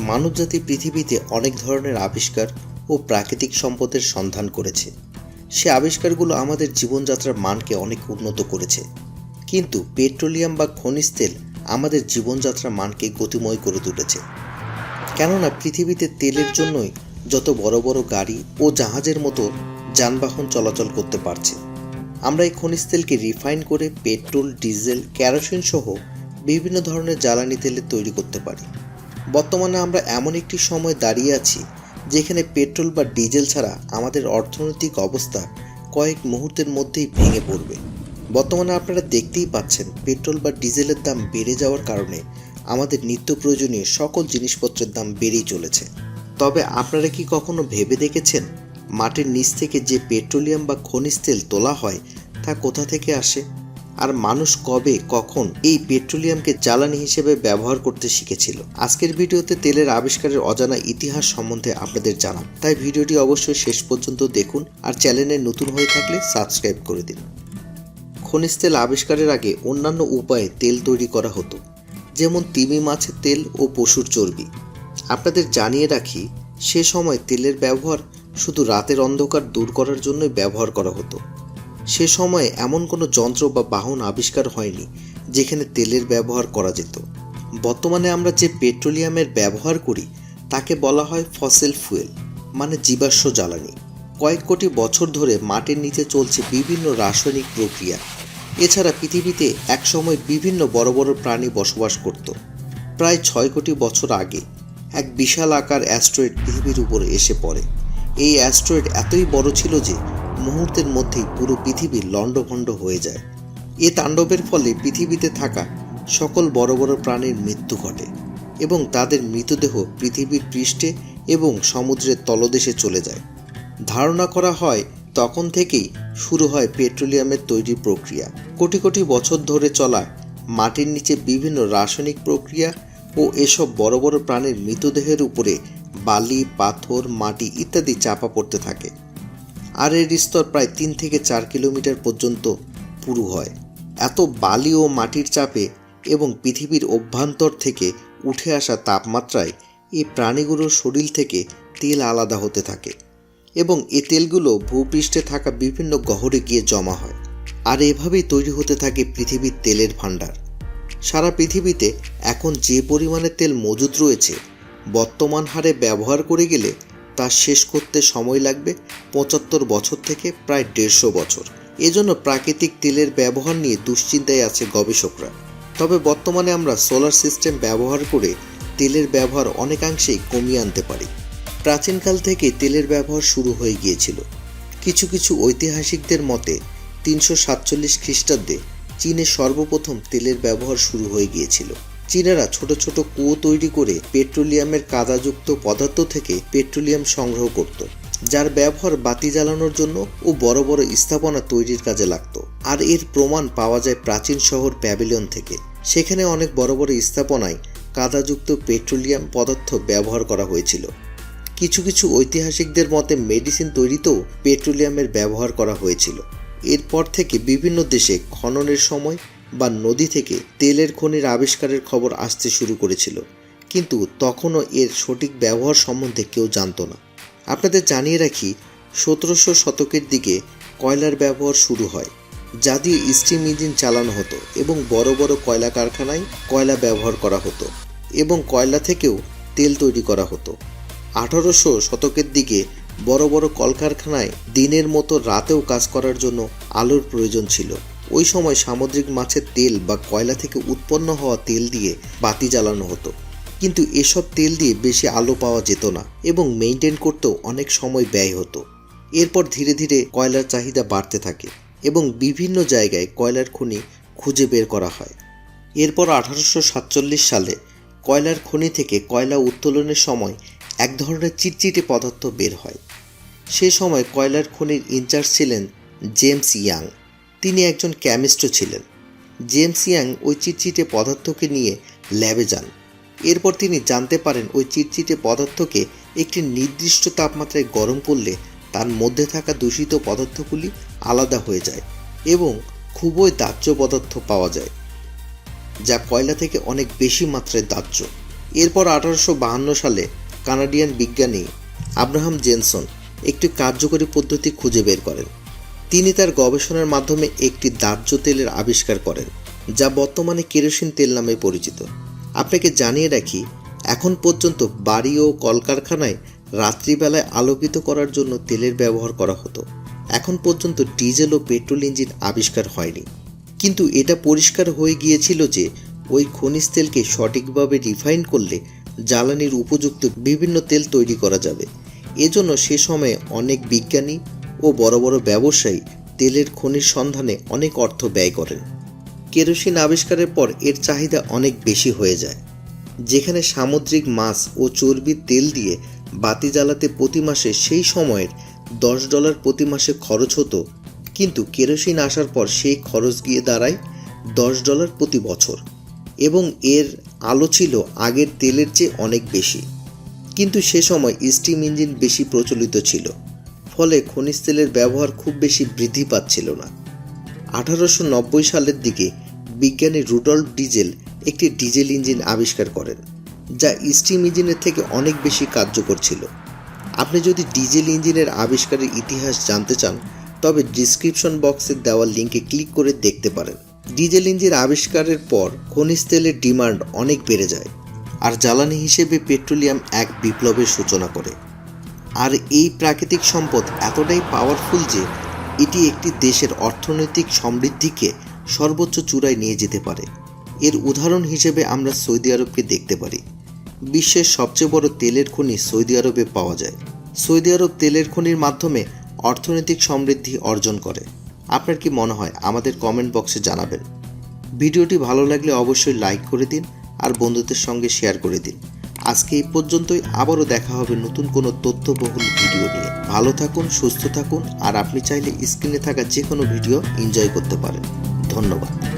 মানবজাতি পৃথিবীতে অনেক ধরনের আবিষ্কার ও প্রাকৃতিক সম্পদের সন্ধান করেছে। সে আবিষ্কারগুলো আমাদের জীবনযাত্রার মানকে অনেক উন্নত করেছে। কিন্তু পেট্রোলিয়াম বা খনিজ তেল আমাদের জীবনযাত্রার মানকে গতিময় করে তুলেছে। কেননা পৃথিবীতে তেলের জন্যই যত বড় বড় গাড়ি ও জাহাজের মতো যানবাহন চলাচল করতে পারছে। আমরা এই খনিজ তেলকে রিফাইন করে পেট্রোল, ডিজেল, ক্যারোসিন সহ বিভিন্ন ধরনের জ্বালানি তেলে তৈরি করতে পারি। বর্তমানে আমরা এমন একটি সময় দাঁড়িয়ে আছি, যেখানে পেট্রোল বা ডিজেল ছাড়া আমাদের অর্থনৈতিক অবস্থা কয়েক মুহূর্তের মধ্যেই ভেঙে পড়বে। বর্তমানে আপনারা দেখতেই পাচ্ছেন, পেট্রোল বা ডিজেলের দাম বেড়ে যাওয়ার কারণে আমাদের নিত্য প্রয়োজনীয় সকল জিনিসপত্রের দাম বেড়েই চলেছে। তবে আপনারা কি কখনো ভেবে দেখেছেন, মাটির নিচ থেকে যে পেট্রোলিয়াম বা খনিজ তেল তোলা হয়, তা কোথা থেকে আসে? আর মানুষ কবে, কখন এই পেট্রোলিয়ামকে জ্বালানি হিসেবে ব্যবহার করতে শিখেছিল। আজকের ভিডিওতে তেলের আবিষ্কারের অজানা ইতিহাস সম্বন্ধে আপনাদের জানান তাই ভিডিওটি অবশ্যই শেষ পর্যন্ত দেখুন আর চ্যানেলে নতুন হয়ে থাকলে সাবস্ক্রাইব করে দিন। খনিজ তেল আবিষ্কারের আগে অন্যান্য উপায়ে তেল তৈরি করা হতো, যেমন তিমি মাছের তেল ও পশুর চর্বি। আপনাদের জানিয়ে রাখি, সে সময় তেলের ব্যবহার শুধু রাতের অন্ধকার দূর করার জন্যই ব্যবহার করা হতো। সে সময়ে এমন কোনো যন্ত্র বা বাহন আবিষ্কার হয়নি যেখানে তেলের ব্যবহার করা যেত। বর্তমানে আমরা যে পেট্রোলিয়ামের ব্যবহার করি, তাকে বলা হয় ফসিল ফুয়েল মানে জীবাশ্ম জ্বালানি। কয়েক কোটি বছর ধরে মাটির নিচে চলছে বিভিন্ন রাসায়নিক প্রক্রিয়া। এছাড়া পৃথিবীতে একসময় বিভিন্ন বড় বড় প্রাণী বসবাস করত। প্রায় ছয় কোটি বছর আগে এক বিশাল আকার অ্যাস্ট্রয়েড পৃথিবীর উপরে এসে পড়ে। এই অ্যাস্ট্রয়েড এতই বড় ছিল যে মুহূর্তের মধ্যেই পুরো পৃথিবী লণ্ডভণ্ড হয়ে যায়। এ তাণ্ডবের ফলে পৃথিবীতে থাকা সকল বড় বড় প্রাণীর মৃত্যু ঘটে এবং তাদের মৃতদেহ পৃথিবীর পৃষ্ঠে এবং সমুদ্রের তলদেশে চলে যায়। ধারণা করা হয়, তখন থেকেই শুরু হয় পেট্রোলিয়ামের তৈরি প্রক্রিয়া। কোটি কোটি বছর ধরে চলা মাটির নিচে বিভিন্ন রাসায়নিক প্রক্রিয়া ও এসব বড় বড় প্রাণীর মৃতদেহের উপরে বালি, পাথর, মাটি ইত্যাদি চাপা পড়তে থাকে। আর এর স্তর প্রায় তিন থেকে চার কিলোমিটার পর্যন্ত পুরু হয়। এত বালি ও মাটির চাপে এবং পৃথিবীর অভ্যন্তর থেকে উঠে আসা তাপমাত্রায় এই প্রাণীগুলোর শরীর থেকে তেল আলাদা হতে থাকে এবং এ তেলগুলো ভূপৃষ্ঠে থাকা বিভিন্ন গহরে গিয়ে জমা হয়। আর এভাবেই তৈরি হতে থাকে পৃথিবীর তেলের ভাণ্ডার। সারা পৃথিবীতে এখন যে পরিমাণে তেল মজুদ রয়েছে, বর্তমান হারে ব্যবহার করে গেলে তা শেষ করতে সময় লাগবে পঁচাত্তর বছর থেকে প্রায় দেড়শো বছর। এজন্য প্রাকৃতিক তেলের ব্যবহার নিয়ে দুশ্চিন্তায় আছে গবেষকরা। তবে বর্তমানে আমরা সোলার সিস্টেম ব্যবহার করে তেলের ব্যবহার অনেকাংশেই কমিয়ে আনতে পারি। প্রাচীনকাল থেকে তেলের ব্যবহার শুরু হয়ে গিয়েছিল। কিছু কিছু ঐতিহাসিকদের মতে, তিনশো সাতচল্লিশ খ্রিস্টাব্দে চীনে সর্বপ্রথম তেলের ব্যবহার শুরু হয়ে গিয়েছিল। চীনারা ছোট ছোট কুয়ো তৈরি করে পেট্রোলিয়ামের কাদাযুক্ত পদার্থ থেকে পেট্রোলিয়াম সংগ্রহ করত, যার ব্যবহার বাতি জ্বালানোর জন্য ও বড় বড় স্থাপনা তৈরির কাজে লাগতো। আর এর প্রমাণ পাওয়া যায় প্রাচীন শহর প্যাভিলিয়ন থেকে। সেখানে অনেক বড় বড় স্থাপনায় কাদাযুক্ত পেট্রোলিয়াম পদার্থ ব্যবহার করা হয়েছিল। কিছু কিছু ঐতিহাসিকদের মতে মেডিসিন তৈরিতেও পেট্রোলিয়ামের ব্যবহার করা হয়েছিল। এরপর থেকে বিভিন্ন দেশে খননের সময় বা নদী থেকে তেলের খনির আবিষ্কারের খবর আসতে শুরু করেছিল। কিন্তু তখনও এর সঠিক ব্যবহার সম্বন্ধে কেউ জানতো না। আপনাদের জানিয়ে রাখি, সতেরোশো শতকের দিকে কয়লার ব্যবহার শুরু হয়, যা দিয়ে স্টিম ইঞ্জিন চালানো হতো এবং বড় বড় কয়লা কারখানায় কয়লা ব্যবহার করা হতো এবং কয়লা থেকেও তেল তৈরি করা হতো। আঠারোশো শতকের দিকে বড় বড় কলকারখানায় দিনের মতো রাতেও কাজ করার জন্য আলোর প্রয়োজন ছিল। ওই সময় সামুদ্রিক মাছের তেল বা কয়লা থেকে উৎপন্ন হওয়া তেল দিয়ে বাতি জ্বালানো হতো। কিন্তু এসব তেল দিয়ে বেশি আলো পাওয়া যেত না এবং মেনটেন করতেও অনেক সময় ব্যয় হতো। এরপর ধীরে ধীরে কয়লার চাহিদা বাড়তে থাকে এবং বিভিন্ন জায়গায় কয়লার খনি খুঁজে বের করা হয়। এরপর আঠারোশো সাতচল্লিশ সালে কয়লার খনি থেকে কয়লা উত্তোলনের সময় এক ধরনের চিটচিটে পদার্থ বের হয়। সে সময় কয়লার খনির ইনচার্জ ছিলেন জেমস ইয়াং। তিনি একজন কেমিস্ট্রো ছিলেন। জেমস ইয়াং ওই চিটচিটে পদার্থকে নিয়ে ল্যাবে যান। এরপর তিনি জানতে পারেন ওই চিটচিটে পদার্থকে একটি নির্দিষ্ট তাপমাত্রায় গরম করলে তার মধ্যে থাকা দূষিত পদার্থগুলি আলাদা হয়ে যায় এবং খুবই দাহ্য পদার্থ পাওয়া যায়, যা কয়লা থেকে অনেক বেশি মাত্রায় দাহ্য। এরপর আঠারোশো বাহান্ন সালে কানাডিয়ান বিজ্ঞানী আব্রাহাম জেনসন একটি কার্যকরী পদ্ধতি খুঁজে বের করেন। তিনি তার গবেষণার মাধ্যমে একটি দাহ্য তেলের আবিষ্কার করেন, যা বর্তমানে কেরোসিন তেল নামে পরিচিত। আপনাকে জানিয়ে রাখি, এখন পর্যন্ত বাড়ি ও কলকারখানায় রাত্রিবেলায় আলোকিত করার জন্য তেলের ব্যবহার করা হতো। এখন পর্যন্ত ডিজেল ও পেট্রোল ইঞ্জিন আবিষ্কার হয়নি। কিন্তু এটা পরিষ্কার হয়ে গিয়েছিল যে, ওই খনিজ তেলকে সঠিকভাবে রিফাইন করলে জ্বালানির উপযুক্ত বিভিন্ন তেল তৈরি করা যাবে। এজন্য সে সময়ে অনেক বিজ্ঞানী ও বড় বড় ব্যবসায়ী তেলের খনির সন্ধানে অনেক অর্থ ব্যয় করেন। কেরোসিন আবিষ্কারের পর এর চাহিদা অনেক বেশি হয়ে যায়। যেখানে সামুদ্রিক মাছ ও চর্বির তেল দিয়ে বাতি জ্বালাতে প্রতি মাসে সেই সময়ের দশ ডলার প্রতি মাসে খরচ হতো, কিন্তু কেরোসিন আসার পর সেই খরচ গিয়ে দাঁড়ায় দশ ডলার প্রতি বছর। এবং এর আলো ছিল আগের তেলের চেয়ে অনেক বেশি। কিন্তু সে সময় স্টিম ইঞ্জিন বেশি প্রচলিত ছিল। ফলে খনিজ তেলের ব্যবহার খুব বেশি বৃদ্ধি পাচ্ছিল না। আঠারোশো নব্বই সালের দিকে বিজ্ঞানী রুডল্ফ ডিজেল একটি ডিজেল ইঞ্জিন আবিষ্কার করেন, যা স্টিম ইঞ্জিনের থেকে অনেক বেশি কার্যকর ছিল। আপনি যদি ডিজেল ইঞ্জিনের আবিষ্কারের ইতিহাস জানতে চান, তবে ডিসক্রিপশন বক্সের দেওয়া লিঙ্কে ক্লিক করে দেখতে পারেন। ডিজেল ইঞ্জিন আবিষ্কারের পর খনিজ তেলের ডিমান্ড অনেক বেড়ে যায়, আর জ্বালানি হিসেবে পেট্রোলিয়াম এক বিপ্লবের সূচনা করে। আর এই প্রাকৃতিক সম্পদ এতটাই পাওয়ারফুল যে এটি একটি দেশের অর্থনৈতিক সমৃদ্ধিকে সর্বোচ্চ চূড়ায় নিয়ে যেতে পারে। এর উদাহরণ হিসেবে আমরা সৌদি আরবকে দেখতে পারি। বিশ্বের সবচেয়ে বড় তেলের খনি সৌদি আরবে পাওয়া যায়। সৌদি আরব তেলের খনির মাধ্যমে অর্থনৈতিক সমৃদ্ধি অর্জন করে। আপনার কি মনে হয় আমাদের কমেন্ট বক্সে জানাবেন। ভিডিওটি ভালো লাগলে অবশ্যই লাইক করে দিন আর বন্ধুদের সঙ্গে শেয়ার করে দিন। আজকে এই পর্যন্তই। আবারও দেখা হবে নতুন কোনো তথ্যবহুল ভিডিও নিয়ে। ভালো থাকুন, সুস্থ থাকুন, আর আপনি চাইলে স্ক্রিনে থাকা যে কোনো ভিডিও এনজয় করতে পারেন। ধন্যবাদ।